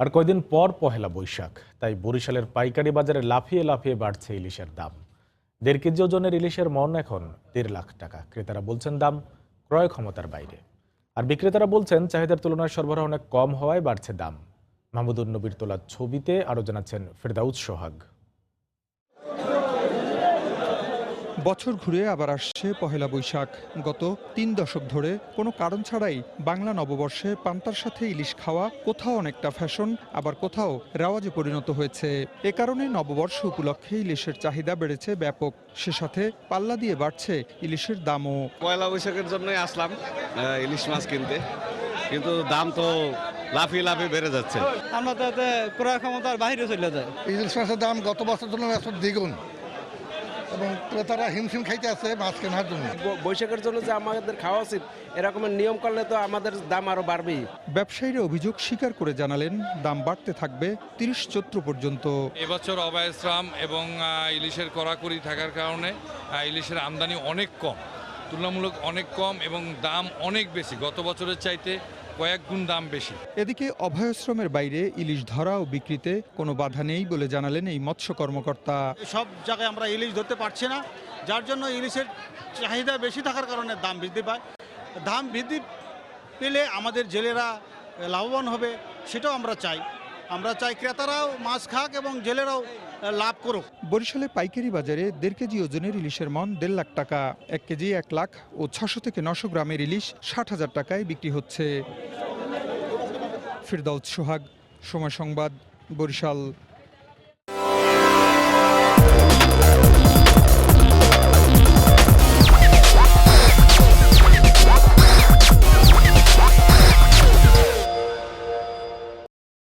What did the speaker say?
আর কয়দিন পর পহেলা বৈশাখ, তাই বরিশালের পাইকারি বাজারে লাফিয়ে লাফিয়ে বাড়ছে ইলিশের দাম। দেড় কেজি ওজনের ইলিশের মন এখন দেড় লাখ টাকা। ক্রেতারা বলছেন দাম ক্রয় ক্ষমতার বাইরে। আর বিক্রেতারা বলছেন চাহিদার তুলনায় সরবরাহ অনেক কম হওয়ায় বাড়ছে দাম। মাহমুদুর নবীর তোলার ছবিতে আরও জানাচ্ছেন ফেরদাউদ সোহাগ। বছর ঘুরে আবার আসছে পহেলা বৈশাখ। গত তিন দশক ধরে কোনো কারণ ছাড়াই বাংলা নববর্ষে পান্তার সাথে ইলিশ খাওয়া কোথাও অনেকটা ফ্যাশন আবার কোথাও রেওয়াজে পরিণত হয়েছে। এ কারণে নববর্ষ উপলক্ষে ইলিশের চাহিদা বেড়েছে ব্যাপক। সে সাথে পাল্লা দিয়ে বাড়ছে ইলিশের দামও। পয়লা বৈশাখের জন্যই আসলাম আহ, ইলিশ মাছ কিনতে। কিন্তু দাম তো লাফিয়ে লাফিয়ে বেড়ে যাচ্ছে। আমরা তো ক্রয় ক্ষমতার বাইরে চলে যায় ইলিশ মাছের দাম গত বছর তুলনায় বছর দ্বিগুণ। এবং ক্রেতারা হিমশিম খাইতে আছে মাছ কেনার জন্য। ব- বৈশাখের জন্য যে আমাদের খাওয়া উচিত এরকমের নিয়ম করলে তো আমাদের দাম আরও বাড়বেই। ব্যবসায়ীরা অভিযোগ স্বীকার করে জানালেন দাম বাড়তে থাকবে তিরিশ চৈত্র পর্যন্ত। এবছর অবায়শ্রাম এবং ইলিশের কড়াকড়ি থাকার কারণে ইলিশের আমদানি অনেক কম তুলনামূলক অনেক কম এবং দাম অনেক বেশি। গত বছরের চাইতে কয়েক গুণ দাম বেশি। এদিকে অভয়াশ্রমের বাইরে ইলিশ ধরা ও বিক্রিতে কোনো বাধা নেই বলে জানালেন এই মৎস্য কর্মকর্তা। সব জায়গায় আমরা ইলিশ ধরতে পারছি না যার জন্য ইলিশের চাহিদা বেশি থাকার কারণে দাম বৃদ্ধি পায়। দাম বৃদ্ধি পেলে আমাদের জেলেরা লাভবান হবে সেটাও আমরা চাই। আমরা চাই ক্রেতারাও মাছ খাক এবং জেলেরাও লাভ করুক। বরিশালে পাইকারি বাজারে দেড় কেজি ওজনের ইলিশের মন দেড় লাখ টাকা, এক কেজি এক লাখ ও ছশো থেকে নশো গ্রামের ইলিশ ষাট হাজার টাকায় বিক্রি হচ্ছে। ফিরদাউদ সোহাগ, সময় সংবাদ, বরিশাল।